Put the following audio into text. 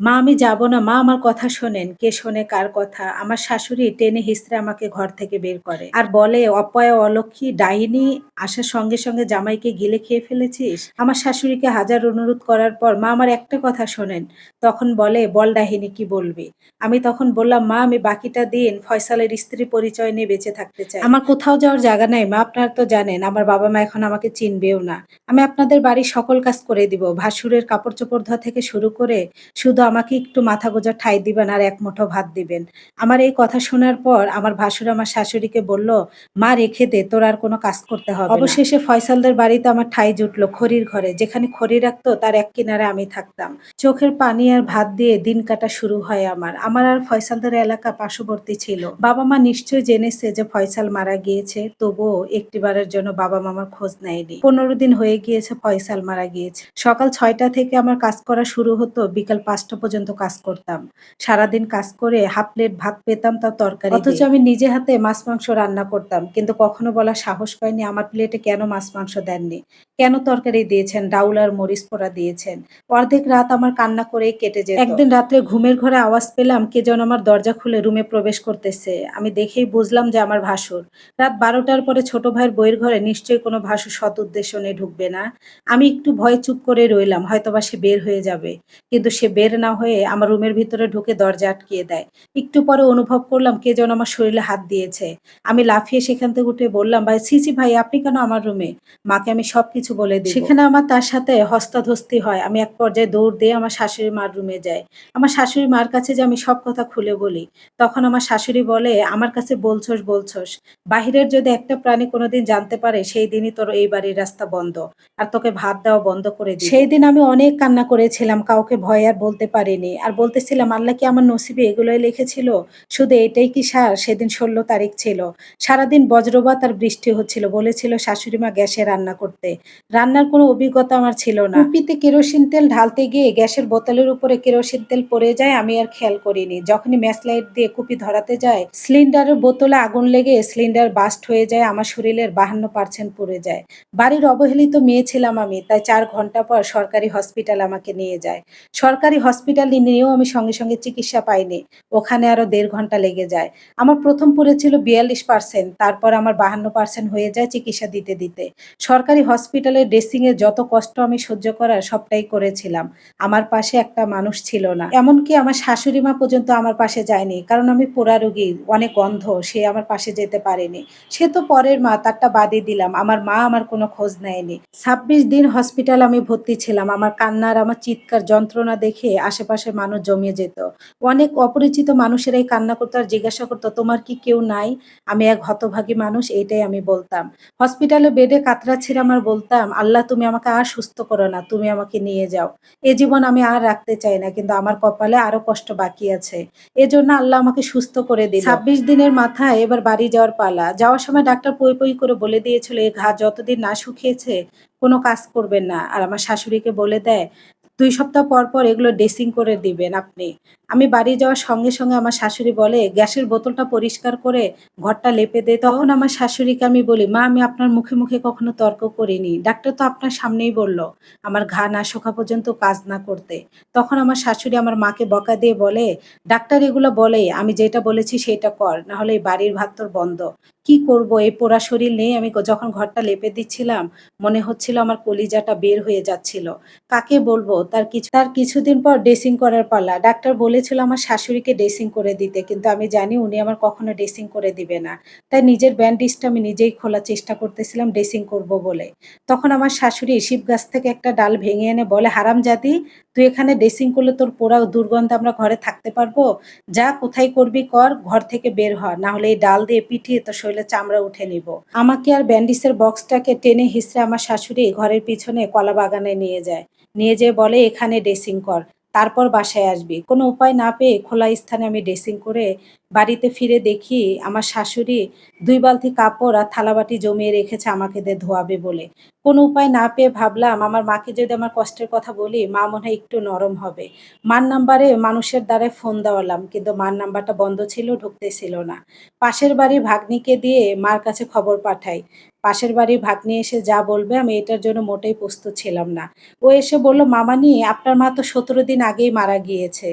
মা, আমি যাব না। মা আমার কথা শোনেন। কে শোনে কার কথা? আমার শাশুড়ি টেনে হিসড়ে আমাকে ঘর থেকে বের করে। আর বলে, অপয়া অলক্ষী, ডাইনি, আসার সঙ্গে সঙ্গে জামাইকে গিলে খেয়ে ফেলেছিস? আমার শাশুড়িকে হাজার অনুরোধ করার পর মা আমার একটা কথা শোনেন। তখন বলে, বল ডাহিনী কি বলবি? আমি তখন বললাম, মা, আমি বাকিটা দিন ফয়সালের স্ত্রী পরিচয় নিয়ে বেঁচে থাকতে চাই। আমার কোথাও যাওয়ার জায়গা নাই। মা, আপনারা তো জানেন, আমার বাবা মা এখন আমাকে চিনবেও না। আমি আপনাদের বাড়ির সকল কাজ করে দিব। ভাসুরের কাপড় চোপড় ধোয়া থেকে শুরু করে শুধু আমাকে একটু মাথা গোজা ঠাই দিবেন আর এক মুঠো ভাত দিবেন। আমার এই কথা শোনার পর আমার ভাসুর আমার শাশুড়িকে বলল, মা, রেখে দে, তোর আর কোনো কাজ করতে হবে অবশেষে ফয়সালদের বাড়িতে আমার ঠাই জুটলো খড়ির ঘরে, যেখানে খড়ি রাখতো তার এক কিনারে আমি থাকতাম। চোখের পানি আর ভাত দিয়ে দিন কাটা শুরু হয় আমার। আমার আর ফয়সালদের এলাকা পার্শ্ববর্তী ছিল। বাবা মা নিশ্চয়ই জেনেছে যে ফয়সাল মারা গিয়েছে, তবুও একটিবারের জন্য বাবা মামার খোঁজ নেয়নি। পনেরো দিন হয়ে গিয়েছে ফয়সাল মারা গিয়েছে। সকাল ছয়টা থেকে আমার কাজ করা শুরু হতো, বিকাল পাঁচটা পর্যন্ত কাজ করতাম। সারাদিন কাজ করে হাফ প্লেট ভাত পেতাম তার তরকারি অথচ আমি নিজে হাতে মাছ মাংস রান্না করতাম কিন্তু কখনো বলা সাহস পাইনি আমার প্লেটে কেন মাছ মাংস দেননি। কেন তরকারি দিয়েছেন ডাউল আর মরিচ পোড়া দিয়েছেন? অর্ধেক রাত আমার কান্না করেই কেটে যেত। একদিন রাত্রে ঘুমের ঘরে আওয়াজ পেলাম কে যেন আমার দরজা খুলে রুমে প্রবেশ করতেছে। আমি দেখেই বুঝলাম যে আমার ভাসুর। রাত বারোটার পরে ছোট ভাইয়ের বইয়ের ঘরে নিশ্চয়ই কোনো ভাসুর সৎ উদ্দেশ্য নিয়ে ঢুকবে না। আমি একটু ভয় চুপ করে রইলাম হয়তোবা সে বের হয়ে যাবে। কিন্তু সে বের না হয়ে আমার রুমের ভিতরে ঢুকে দরজা আটকিয়ে দেয়। একটু পরে অনুভব করলাম কে যেন আমার শরীরে হাত দিয়েছে। আমি লাফিয়ে সেখান থেকে উঠে বললাম ভাই সিসি ভাই আপনি কেন আমার রুমে? মাকে আমি সবকিছু বলে দিই সেখানে আমার তার সাথে হস্তাধস্তি হয়। আমি এক পর্যায়ে দৌড় দিয়ে আমার শাশুড়ি মার রুমে যাই। আমার শাশুড়ি মার কাছে যে আমি সব কথা খুলে বলি তখন আমার শাশুড়ি বলে আমার কাছে বলছস বলছস। বাহিরের যদি একটা প্রাণী কোনোদিন জানতে পারে সেই দিনই তোর এই বাড়ির রাস্তা বন্ধ। আর তোকে ভাত দেওয়া বন্ধ করে দিই সেই দিন আমি অনেক কান্না করেছিলাম কাউকে ভয় আর বলতে পারিনি। আর বলতেছিলাম, আল্লাহ কি আমার নসিবে এগুলোই লিখেছিল? শুধু এটাই কি সার? সেদিন ষোলো তারিখ ছিল। সারাদিন বজ্রপাত আর বৃষ্টি হচ্ছিল। বলেছিল শাশুড়ি মা গ্যাসে রান্না করতে। রান্নার কোনো অভিজ্ঞতা আমার ছিল না। কুপিতে কেরোসিন তেল ঢালতে গিয়ে গ্যাসের বোতলের উপরে কেরোসিন তেল পড়ে যায়, আমি আর খেয়াল করিনি। যখনই ম্যাচ লাইট দিয়ে কুপি ধরাতে যায়, সিলিন্ডারের বোতলে আগুন লেগে সিলিন্ডার বাস্ট হয়ে যায়, আমার শরীরের বাহান্ন পার্সেন্ট পড়ে যায়। বাড়ির অবহেলিত মেয়ে ছিলাম আমি, তাই চার ঘণ্টা পর সরকারি হসপিটাল আমাকে নিয়ে যায়। সরকারি হসপিটাল নিয়েও আমি সঙ্গে সঙ্গে চিকিৎসা পাইনি। ওখানে আরও দেড় ঘণ্টা লেগে যায়। আমার প্রথম পড়েছিল বিয়াল্লিশ পার্সেন্ট, তারপর আমার বাহান্ন পার্সেন্ট হয়ে যায় চিকিৎসা দিতে দিতে। সরকারি হসপিটালের ড্রেসিংয়ে যত কষ্ট আমি সহ্য করার সবটাই করেছিলাম। আমার পাশে একটা মানুষ ছিল না। এমনকি আমার শাশুড়ি মা পর্যন্ত আমার পাশে যায়নি, কারণ আমি পোড়া রোগী, অনেক গন্ধ সে আমার পাশে যেতে পারেনি। সে তো পরের মা, তারটা বাদই দিলাম। আমার মা আমার কোনো খোঁজ নেয়নি। ছাব্বিশ দিন হসপিটাল আমি ভর্তি ছিলাম। আমার কান্নার, আমার চিৎকার, যন্ত্রণা দেখে আশেপাশে মানুষ জমিয়ে যেত। অনেক অপরিচিত মানুষেরাই কান্না করতো আর জিজ্ঞাসা করতো, তোমার কি কেউ নাই? আমি এক হতভাগী মানুষ, এইটাই আমি বলতাম। হসপিটালে বেডে কাতরাচ্ছিলাম আর বলতাম, আল্লাহ, তুমি আমাকে আর সুস্থ করো না, তুমি আমাকে নিয়ে যাও। এ জীবন আমি আর রাখতে চাই না, কিন্তু আমার কপালে আরও কষ্ট বাকি আছে। এজন্য আল্লাহ আমাকে সুস্থ করে দিল। ছাব্বিশ দিনের মাথায় এবার বাড়ি যাওয়ার পালা। যাওয়ার সময় ডাক্তার পই পই করে বলে দিয়েছিল এই ঘা যতদিন না শুকিয়েছে, কোনো কাজ করবেন না। আর আমার শাশুড়িকে বলে দেয় দুই সপ্তাহ পর পর এগুলো ড্রেসিং করে দিবেন আপনি। আমি বাড়ি যাওয়ার সঙ্গে সঙ্গে আমার শাশুড়ি বলে, গ্যাসের বোতলটা পরিষ্কার করে ঘরটা লেপে দে। তখন আমার শাশুড়িকে আমি বলি, মা, আমি আপনার মুখে মুখে কখনো তর্ক করিনি। ডাক্তার তো আপনার সামনেই বলল, আমার ঘা না শোকা পর্যন্ত কাজ না করতে। তখন আমার শাশুড়ি আমার মাকে বকা দিয়ে বলে, ডাক্তার এগুলো বলে, আমি যেটা বলেছি সেটা কর না হলে এই বাড়ির ভাত তোর বন্ধ। কি করব? এই পোড়া শরীর নেই আমি যখন ঘরটা লেপে দিচ্ছিলাম, মনে হচ্ছিল আমার কলিজাটা বের হয়ে যাচ্ছিল। কাকে বলব? তার কিছু তার কিছুদিন পর ড্রেসিং করার পালা। ডাক্তার বলেছিল আমার শাশুড়িকে ড্রেসিং করে দিতে, কিন্তু আমি জানি উনি আমার কখনো ড্রেসিং করে দিবে না। তাই নিজের ব্যান্ডেজটা আমি নিজেই খোলার চেষ্টা করতেছিলাম ড্রেসিং করব বলে। তখন আমার শাশুড়ি শিব গাছ থেকে একটা ডাল ভেঙে এনে বলে হারাম জাতি তুই এখানে ড্রেসিং করলে তোর পোড়া দুর্গন্ধ আমরা ঘরে থাকতে পারব? যা কোথায় করবি কর, ঘর থেকে বের হ, না হলে এই ডাল দিয়ে পিটিয়ে তোর শরীরে চামড়া উঠে নিব। আমাকে আর ব্যান্ডিসের বক্সটাকে টেনে হিসড়ে আমার শাশুড়ি ঘরের পিছনে কলা বাগানে নিয়ে যায়। নিয়ে যেয়ে বলে, এখানে ড্রেসিং কর। তারপর বাসায় আসবি কোনো উপায় না পেয়ে খোলা স্থানে আমি ড্রেসিং করে বাড়িতে ফিরে দেখি আমার শাশুড়ি দুই বালতি কাপড় আর থালাবাটি জমিয়ে রেখেছে আমাকে দিয়ে ধোয়াবে বলে। কোনো উপায় না পেয়ে ভাবলাম আমার মাকে যদি আমার কষ্টের কথা বলি, মা মনে হয় একটু নরম হবে। মার নাম্বারে মানুষের দ্বারাই ফোন দেওয়ালাম কিন্তু মার নাম্বারটা বন্ধ ছিল, ঢুকতেছিল না। পাশের বাড়ির ভাগ্নিকে দিয়ে মার কাছে খবর পাঠাই। পাশের বাড়ির ভাগ্নি এসে যা বলবে আমি এটার জন্য মোটেই প্রস্তুত ছিলাম না। ও এসে বলল, "মামানি আপনার মা তো ১৭ দিন আগেই মারা গিয়েছে।"